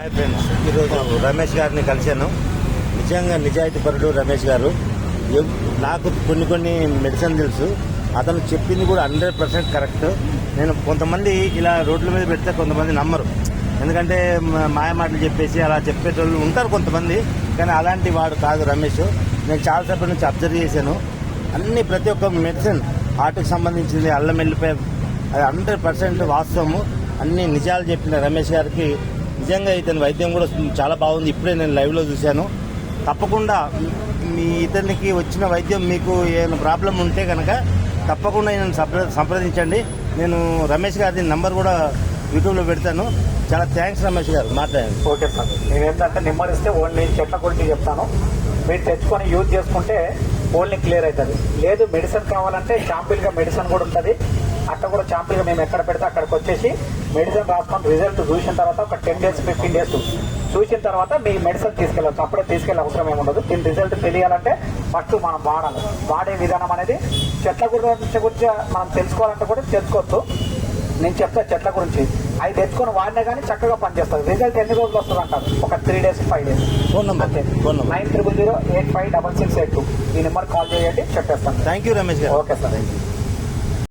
Hi friends ఈరోజు రమేష్ గారిని కలిశాను. నిజంగా నిజాయితీ పరుడు రమేష్ గారు. నాకు కొన్ని కొన్ని మెడిసిన్ తెలుసు. అతను చెప్పింది కూడా హండ్రెడ్ పర్సెంట్ కరెక్ట్ నేను కొంతమంది ఇలా రోడ్ల మీద పెడితే కొంతమంది నమ్మరు. ఎందుకంటే మ- మాటలు చెప్పేసి అలా చెప్పేటోళ్ళు ఉంటారు కొంతమంది కానీ అలాంటి వాడు కాదు రమేష్. నేను చాలాసేపటి నుంచి అబ్జర్వ్ చేశాను. అన్ని ప్రతి ఒక్క మెడిసిన్ హార్ట్కి సంబంధించింది అల్లం వెళ్ళిపోయి అది హండ్రెడ్ పర్సెంట్ వాస్తవము. అన్ని నిజాలు చెప్పిన రమేష్ గారికి నిజంగా ఇతని వైద్యం కూడా చాలా బాగుంది. ఇప్పుడే నేను లైవ్లో చూశాను. తప్పకుండా మీ ఇతనికి వచ్చిన వైద్యం మీకు ఏమైనా ప్రాబ్లం ఉంటే కనుక తప్పకుండా నేను సంప్ర- సంప్రదించండి. నేను రమేష్ గారి నంబర్ కూడా యూట్యూబ్లో పెడతాను. చాలా థ్యాంక్స్ రమేష్ గారు. మాట్లాడండి. Okay sir. నేను ఏంటంటే నిమ్మరిస్తే ఓన్లీ చెట్ల గురించి చెప్తాను. మీరు తెచ్చుకొని యూజ్ చేసుకుంటే ఓన్లీ క్లియర్ అవుతుంది. లేదు మెడిసిన్ కావాలంటే గా మెడిసిన్ కూడా ఉంటుంది. అక్కడ కూడా గా మేము ఎక్కడ పెడితే అక్కడికి వచ్చేసి మెడిసిన్ రాసుకొని రిజల్ట్ చూసిన తర్వాత ఒక టెన్ డేస్ ఫిఫ్టీన్ డేస్ చూసిన తర్వాత మీ మెడిసిన్ తీసుకెళ్ళచ్చు. అప్పుడే తీసుకెళ్ళే అవసరం ఏమి ఉండదు. దీని రిజల్ట్ తెలియాలంటే ఫస్ట్ మనం వాడాలి. వాడే విధానం అనేది చెట్ల గురించి గురించి మనం తెలుసుకోవాలంటే కూడా తెలుసుకోవచ్చు నేను చెప్తా చెట్ల గురించి. అవి తెచ్చుకొని వాడినా కానీ చక్కగా పనిచేస్తుంది రిజల్ట్ ఎన్ని రోజులు వస్తుంది అంటారు? ఒక three days five days phone number అంతే. Phone number. Nine triple zero eight five double six eight two ఈ నెంబర్ కాల్ చేయండి చెప్పేస్తాను థ్యాంక్ యూ రమేష్ గారు. Okay sir. Thank you